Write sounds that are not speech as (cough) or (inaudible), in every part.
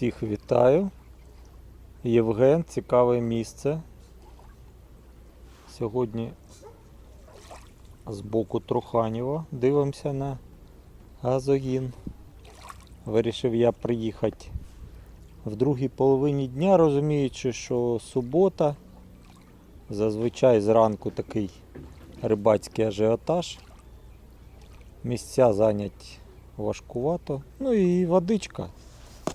Всіх вітаю. Євген, цікаве місце. Сьогодні з боку Труханєва дивимося на газогін. Вирішив я приїхати в другій половині дня, розуміючи, що субота. Зазвичай зранку такий рибацький ажіотаж. Місця зайняті важкувато. Ну і водичка.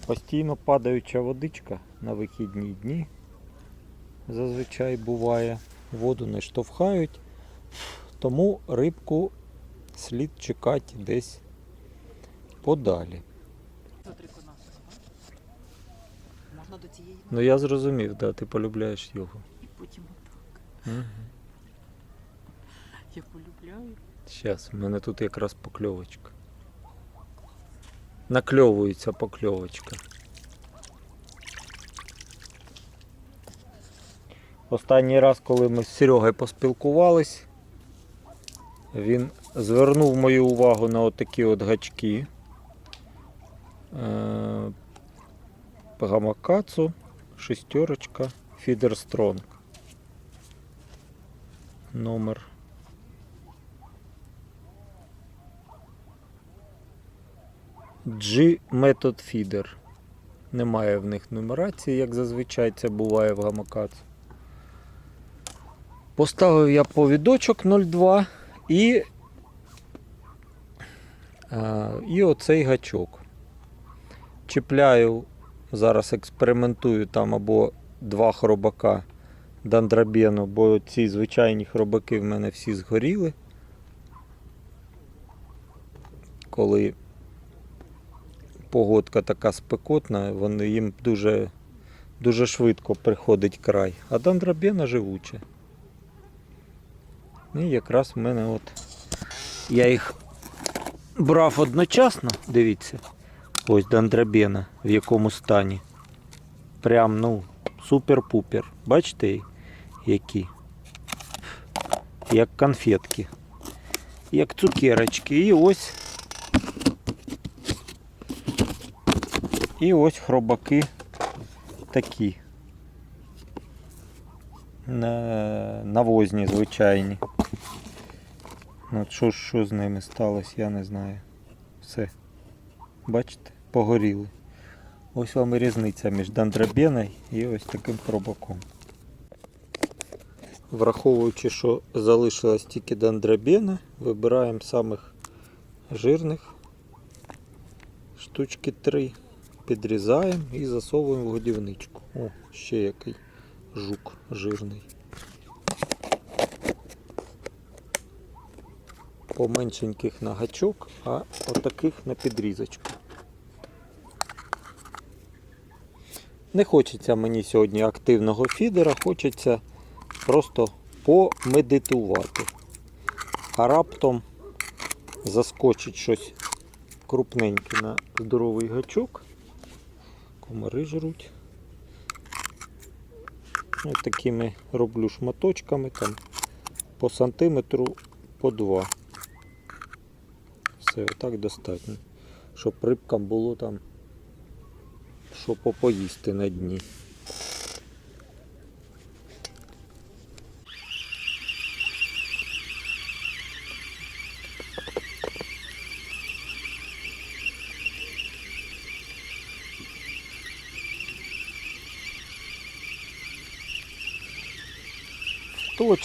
Постійно падаюча водичка на вихідні дні. Зазвичай буває. Воду не штовхають. Тому рибку слід чекати десь подалі. Можна до цієї Ну я зрозумів, да, ти полюбляєш його. і потім отак. Угу. Я полюбляю. Зараз, в мене тут якраз покльовочка. Накльовується покльовочка. Останній раз, коли ми з Серегою поспілкувались, він звернув мою увагу на отакі от гачки. Е, Гамакацу, шестерочка, Фідер Стронг. Номер G Method Feeder. Немає в них нумерації, як зазвичай це буває в гамакац. Поставив я повідочок 02 і, а, і оцей гачок. Чіпляю, зараз експериментую там або два хробака дандрабену, бо ці звичайні хробаки в мене всі згоріли. Коли погодка така спекотна, вони їм дуже, дуже швидко приходить край. А дандрабена живуче. І якраз в мене от. Я їх брав одночасно, дивіться. Ось дандрабена в якому стані. Прям, ну, супер-пупер. Бачите, які? Як конфетки. Як цукерочки. І ось І ось хробаки такі. Навозні, звичайні. Ну, От що, ж- що з ними сталося, я не знаю. Все. Бачите, погоріли. Ось вам і різниця між дандрабеною і ось таким хробаком. Враховуючи, що залишилась тільки дандрабена, вибираємо самих жирних штучки 3 підрізаємо і засовуємо в годівничку. О, ще який жук жирний. Поменшеньких на гачок, а отаких на підрізочку. Не хочеться мені сьогодні активного фідера, хочеться просто помедитувати. А раптом заскочить щось крупненьке на здоровий гачок. Комари жруть. Ось такими роблю шматочками там по сантиметру по два. Все, отак достатньо. Щоб рибкам було там що попоїсти на дні.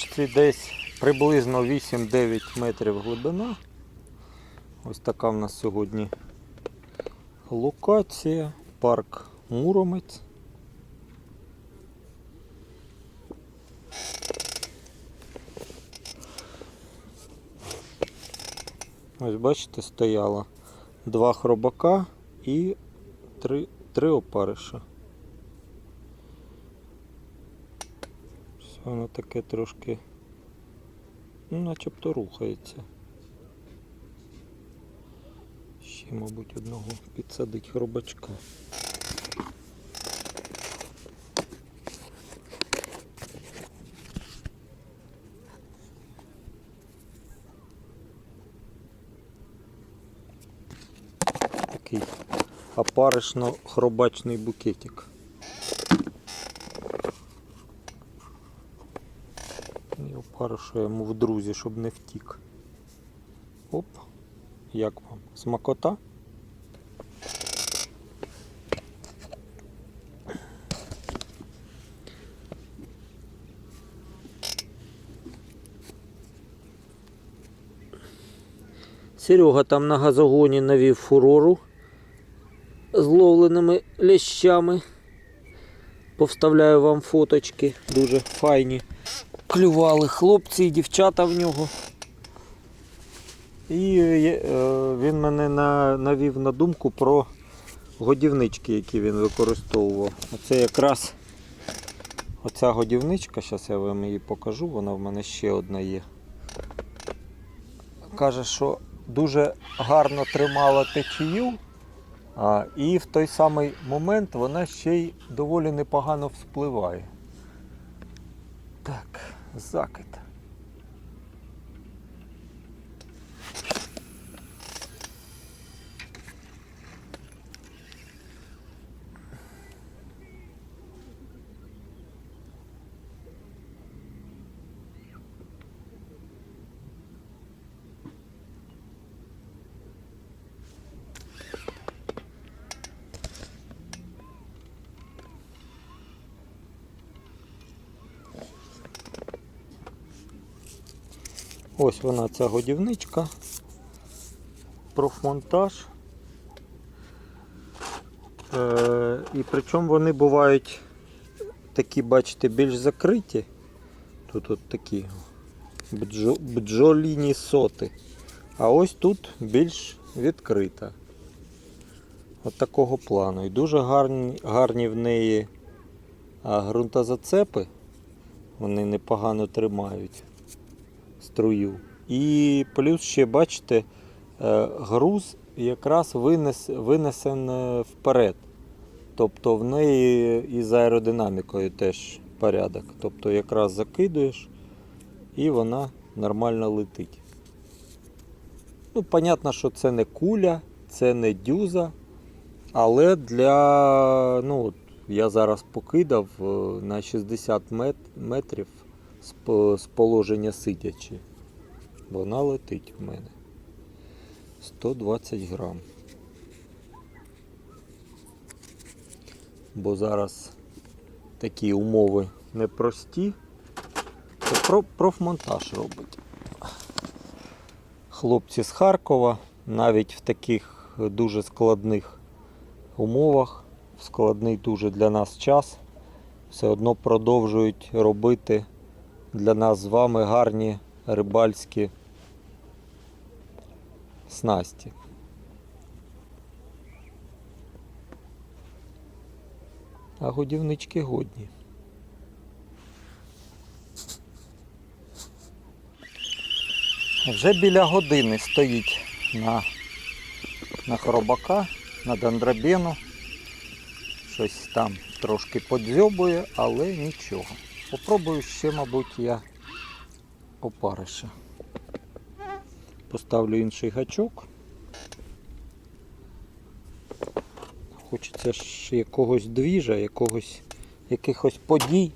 В точці десь приблизно 8-9 метрів глибина. Ось така в нас сьогодні локація, парк Муромець. Ось бачите, стояло два хробака і три, три опариша. Воно таке трошки, ну, начебто рухається. Ще, мабуть, одного підсадить хробачка. такий опаришно-хробачний букетик. Опаришу йому в друзі, щоб не втік. Оп. Як вам? Смакота? Серега там на газогоні навів фурору з ловленими лящами. Повставляю вам фоточки, дуже файні. Клювали хлопці і дівчата в нього. І е, він мене на, навів на думку про годівнички, які він використовував. Оце якраз оця годівничка, зараз я вам її покажу, вона в мене ще одна є. Каже, що дуже гарно тримала течію, і в той самий момент вона ще й доволі непогано вспливає. Так, закид. Ось вона ця годівничка. Профмонтаж. Е, і причому вони бувають такі, бачите, більш закриті. Тут от такі бджо, бджоліні соти. А ось тут більш відкрита. От такого плану. І дуже гарні, гарні в неї ґрунтозацепи. Вони непогано тримають струю. І плюс ще, бачите, е, груз якраз винес, винесен е, вперед. Тобто в неї із аеродинамікою теж порядок. Тобто якраз закидуєш і вона нормально летить. Ну, понятно, що це не куля, це не дюза. Але для. Ну, я зараз покидав е, на 60 метрів з, положення сидячи. Вона летить в мене. 120 грам. Бо зараз такі умови непрості. Про- профмонтаж робить. Хлопці з Харкова навіть в таких дуже складних умовах, в складний дуже для нас час, все одно продовжують робити для нас з вами гарні рибальські снасті. А годівнички годні. Вже біля години стоїть на, на хробака, на дендробіну. Щось там трошки подзьобує, але нічого. Попробую ще, мабуть, я опариша. Поставлю інший гачок. Хочеться ж якогось двіжа, якогось, якихось подій.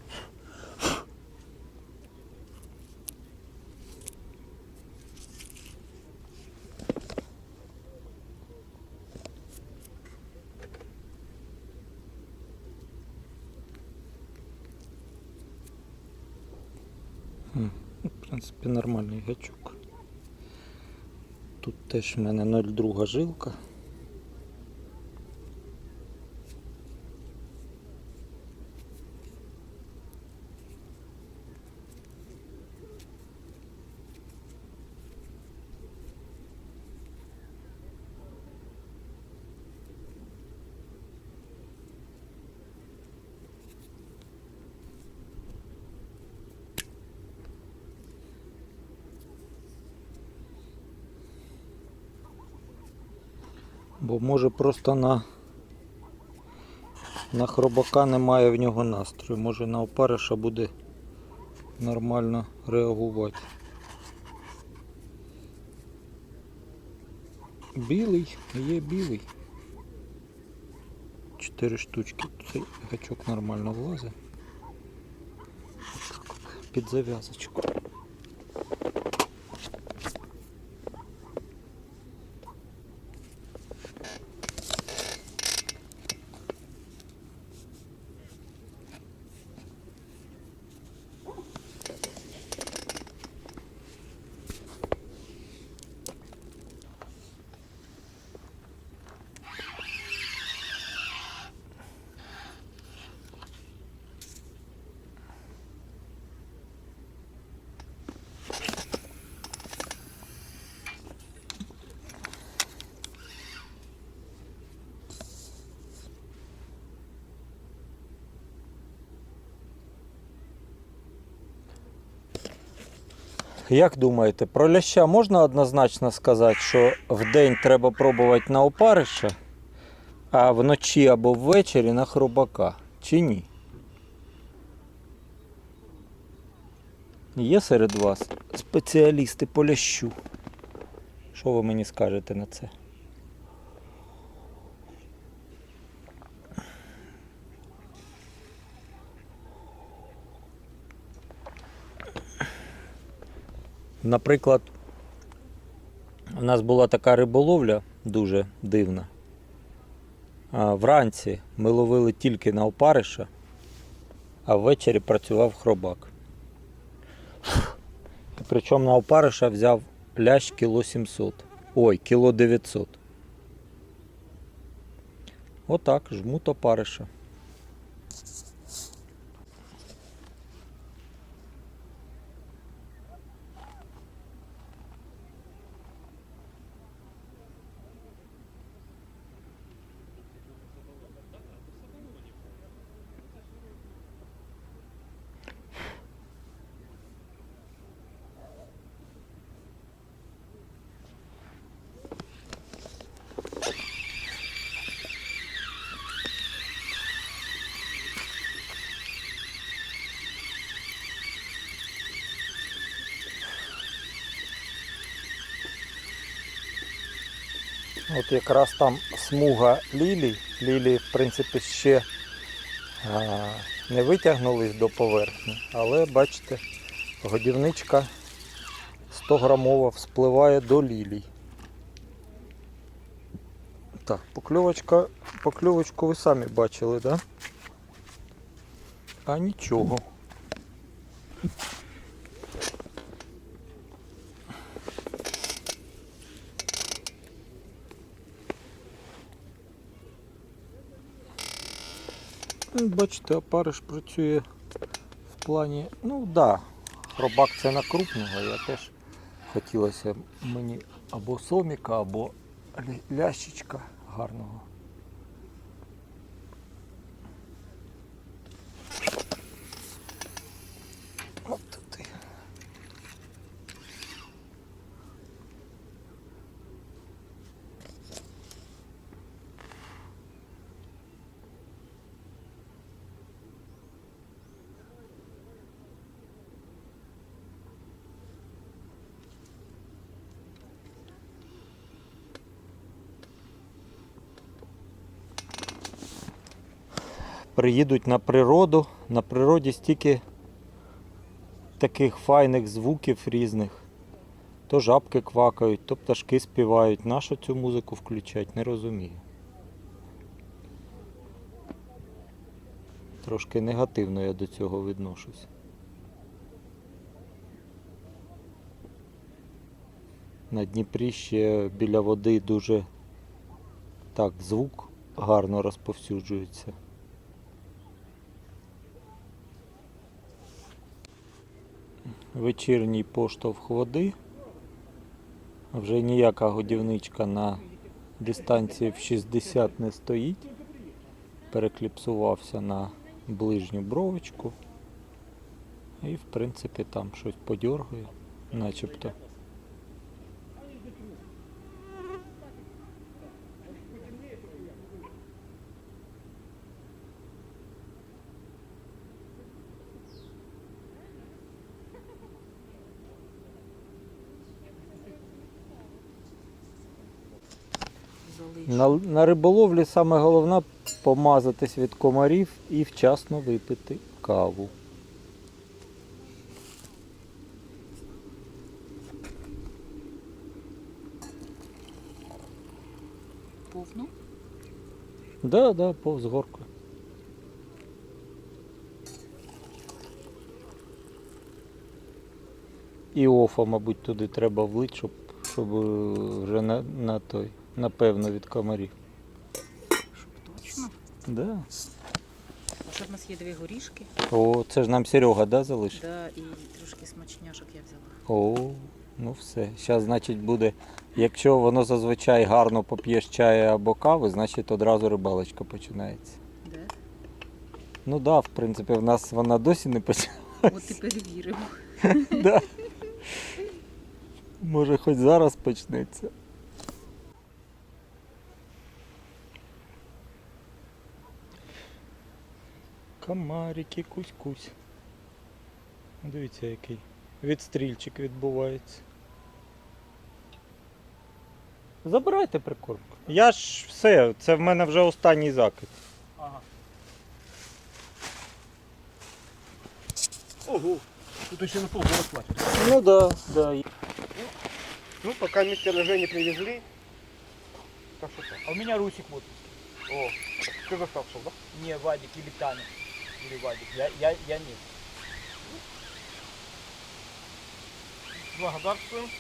М, ну, В принципі, нормальний гачок. Тут теж в мене 0,2 жилка. Бо може просто на, на хробака немає в нього настрою. Може на опариша буде нормально реагувати. Білий, є білий. 4 штучки. Цей гачок нормально влазить. Під зав'язочку. Як думаєте, про ляща можна однозначно сказати, що в день треба пробувати на опарища, а вночі або ввечері на хробака? Чи ні? Є серед вас спеціалісти по лящу. Що ви мені скажете на це? Наприклад, у нас була така риболовля дуже дивна. Вранці ми ловили тільки на опариша, а ввечері працював хробак. (laughs) Причому на опариша взяв лящ кіло 700. Ой, кіло 900. Отак, жмут опариша. От якраз там смуга лілій. Лілії, в принципі, ще а, не витягнулись до поверхні, але бачите, годівничка 100 грамова вспливає до лілій. Так, покльовочка, покльовочку ви самі бачили, так? Да? А нічого. Бачите, опариш працює в плані. Ну да, хробак це на крупного. Я теж хотілося мені або соміка, або лящичка гарного. От туди. Приїдуть на природу. На природі стільки таких файних звуків різних. То жабки квакають, то пташки співають. Нащо цю музику включать, не розумію. Трошки негативно я до цього відношусь. На Дніпрі ще біля води дуже так звук гарно розповсюджується. Вечірній поштовх води. Вже ніяка годівничка на дистанції в 60 не стоїть. Перекліпсувався на ближню бровочку. І в принципі там щось подьоргує, начебто. На, риболовлі саме головне помазатись від комарів і вчасно випити каву. Повну. Да, да, повз горку. І офа, мабуть, туди треба влить, щоб, щоб е, вже на, на той, напевно, від комарів. Щоб точно. Да. А ще в нас є дві горішки. О, це ж нам Серега, да, залишив? Да, і трошки смачняшок я взяла. О, ну все. Зараз, значить, буде. Якщо воно зазвичай гарно поп'єш чаю або кави, значить одразу рибалочка починається. Де? Ну так, да, в принципі, в нас вона досі не почала. От і перевіримо. (laughs) Да. Може, хоч зараз почнеться. Комарики, кусь-кусь. Дивіться, який відстрільчик відбувається. Забирайте прикормку. Я ж все, це в мене вже останній закид. Ага. Ого, тут еще на полгода хватит. Ну да, да. Ну, пока мистера Жени привезли. Так что так. А у меня Русик вот. О, ты заставшил, да? Не, Вадик или Таня. Или. Я, я, я нет. Благодарствуем.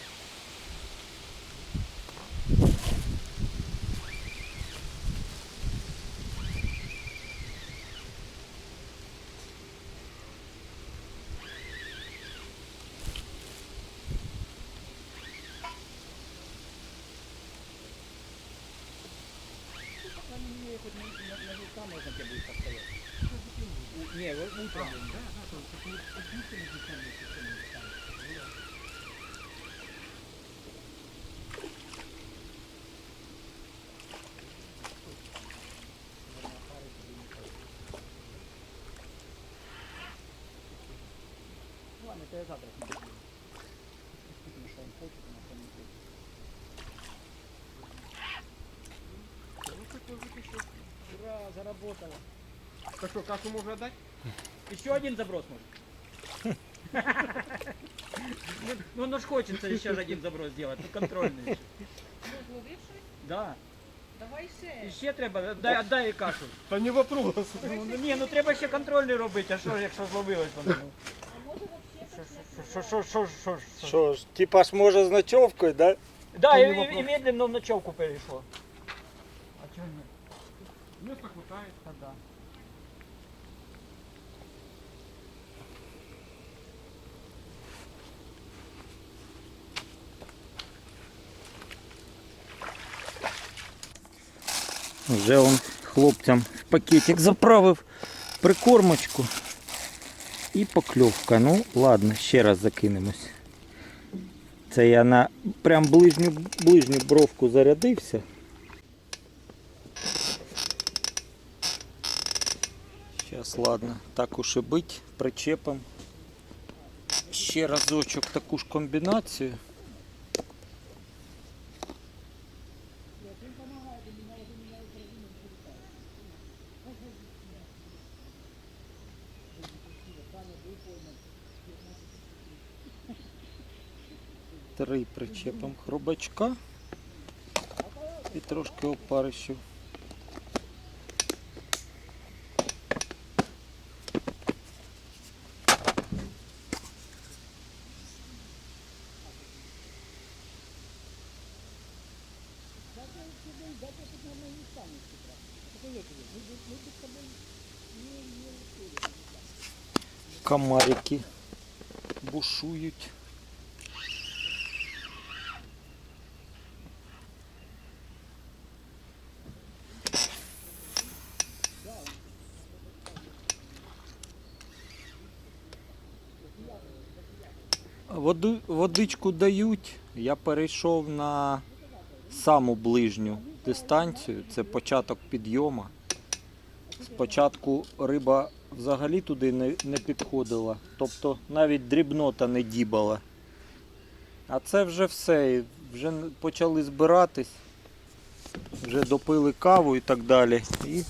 Не, вот утром. Ладно, это я завтра смотрю. Потому что он хочет, но он не хочет. Ура, заработало. Так что, кашу можно отдать? Еще один заброс может. Ну, (laughs) Ну, ну ж хочется еще один заброс сделать, ну контрольный. ще. Да. Давай ще. І ще треба, дай, отдай кашу. Да не вопрос. Ну, ну, ні, ну треба ще контрольний робити, а що, якщо зловилось воно? ну? Що, що, що, що, що? Що ж, типа ж може з ночовкою, да? Да, Та і, не і, вопрос. і медленно в ночовку перейшло. А чого ні? Места хватает. Та да. Вже он хлопцям в пакетик заправив прикормочку. І покльовка. Ну, ладно, ще раз закинемось. Це я на прям ближню, ближню бровку зарядився. Зараз, ладно, так уж і бить, причепом. Ще разочок таку ж комбінацію. Три причепом хробачка і трошки опарищів. Комарики бушують. Воду, водичку дають. Я перейшов на саму ближню дистанцію. Це початок підйому. Спочатку риба взагалі туди не, не підходила, тобто навіть дрібнота не дібала. А це вже все. Вже почали збиратись. вже допили каву і так далі. І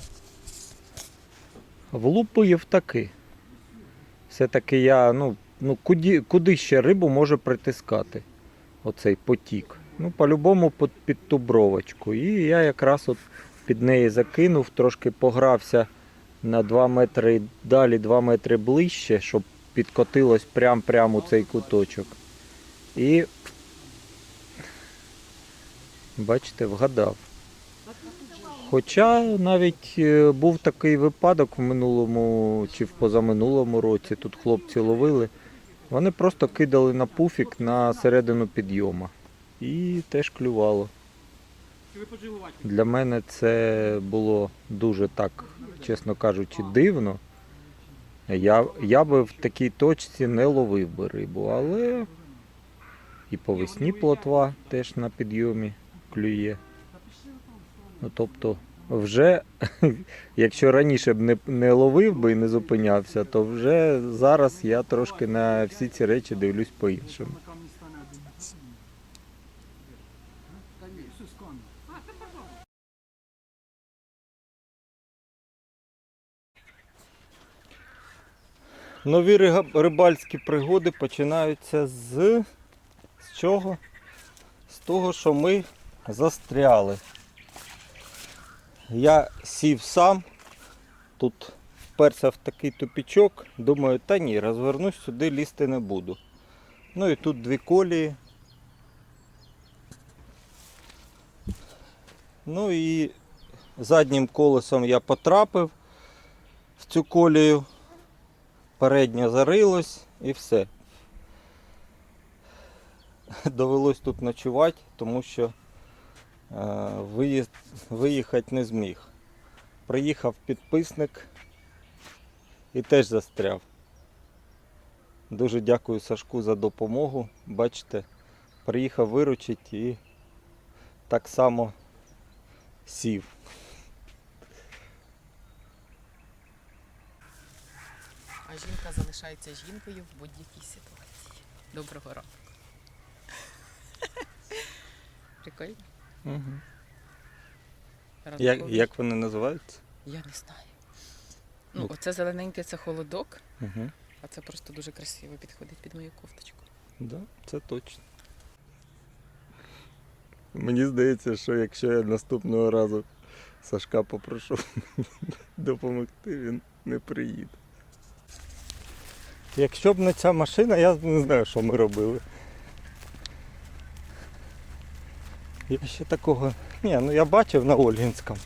влупив таки. Все-таки я, ну, ну куди, куди ще рибу може притискати оцей потік. Ну, по-любому під, під ту. І я якраз от під неї закинув, трошки погрався на 2 метри далі, 2 метри ближче, щоб підкотилось прям-прям у цей куточок. І бачите, вгадав. Хоча навіть е, був такий випадок в минулому чи в позаминулому році, тут хлопці ловили. Вони просто кидали на пуфік на середину підйома. І теж клювало. Для мене це було дуже так, чесно кажучи, дивно. Я, я би в такій точці не ловив би рибу, але і по весні плотва теж на підйомі клює. Ну, тобто, вже, (laughs) якщо раніше б не, не ловив би і не зупинявся, то вже зараз я трошки на всі ці речі дивлюсь по-іншому. Нові рибальські пригоди починаються з, з чого? З того, що ми застряли. Я сів сам, тут вперся в такий тупічок, думаю, та ні, розвернусь сюди, лізти не буду. Ну і тут дві колії. Ну і заднім колесом я потрапив в цю колію, переднє зарилось і все. Довелось тут ночувати, тому що е, виїхати не зміг. Приїхав підписник і теж застряв. Дуже дякую Сашку за допомогу. Бачите, приїхав виручити і так само сів. А жінка залишається жінкою в будь-якій ситуації. Доброго ранку. (laughs) Прикольно. Угу. Ранковий. Як, як вони називаються? Я не знаю. Ну, Ну. оце зелененьке це холодок, Угу. а це просто дуже красиво підходить під мою кофточку. Да, це точно. Мені здається, що якщо я наступного разу Сашка попрошу (laughs) допомогти, він не приїде. Якщо б не ця машина, я не знаю, що ми робили. Я ще такого. Ні, ну я бачив на Ольгінському.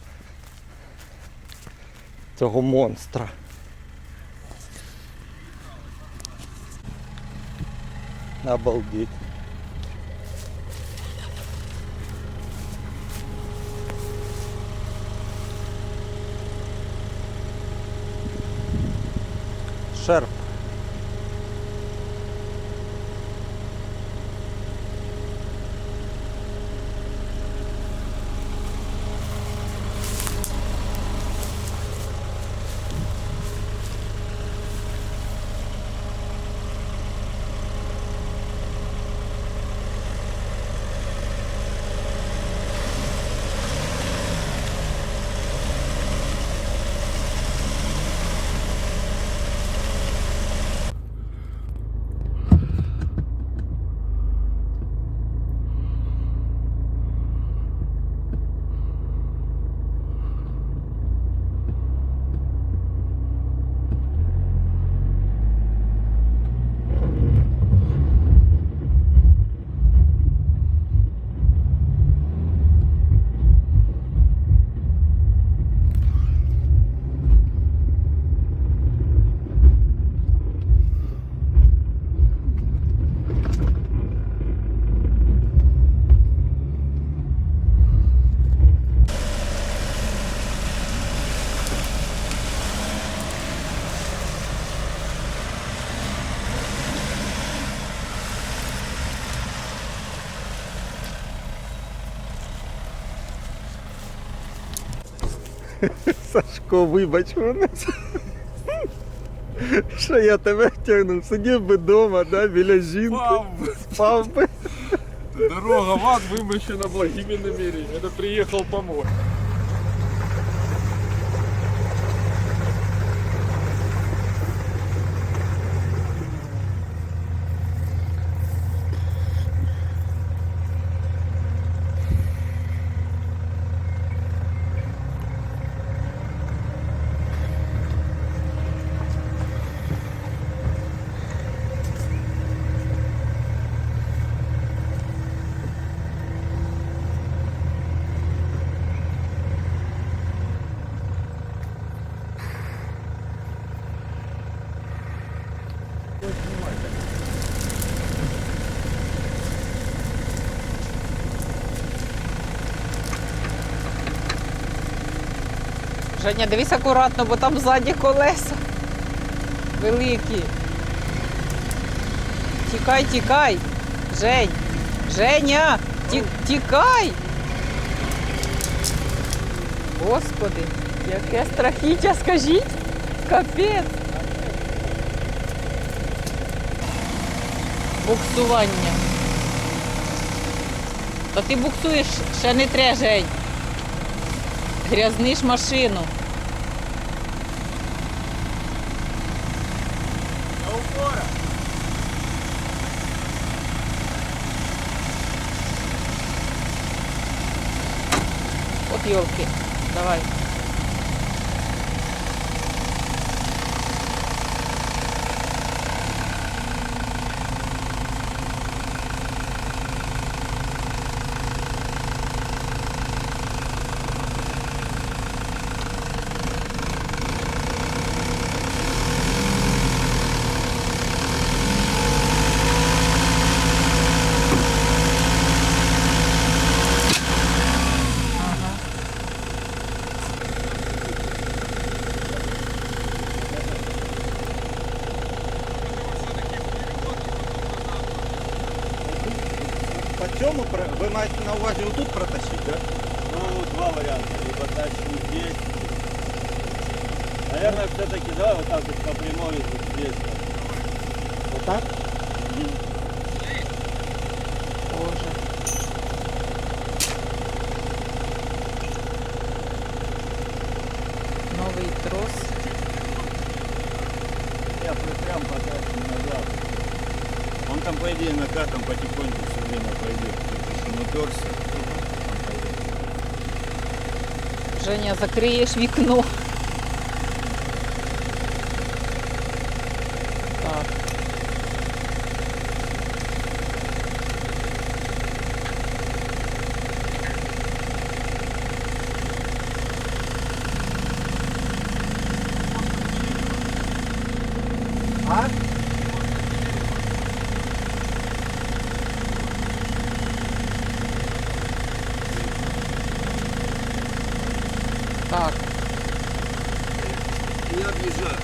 Цього монстра. Обалдеть. Шерп. Сашко, вибач мене. Що я тебе тягнув? Сидів би вдома, да, біля жінки. Спав би. Дорога в ад вымощена благими намерениями. Это приехал помочь. Женя, дивись акуратно, бо там ззаді колеса. Великі. Тікай, тікай. Жень. Женя! Ті, тікай! Господи, яке страхіття, скажіть. Капець. Буксування. Та ти буксуєш, ще не тре, Жень. Грязниш машину. От елки. Давай. По цьому про- ви маєте на увазі отут протащити, так? Ну, два варианта. Либо тащим здесь. Наверное, все-таки, да, вот так вот по прямой вот здесь. Отак? Боже. Новий трос. Я прям- прям потащим назад. Он там, по идее, накатом потихоньку все время пойдет. Пойдет. Женя, закриєш вікно. Так. А? Так. Не объезжай.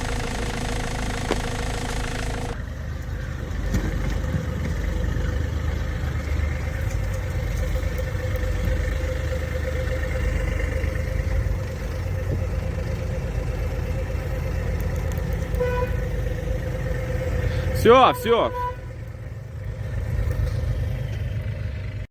Все, все.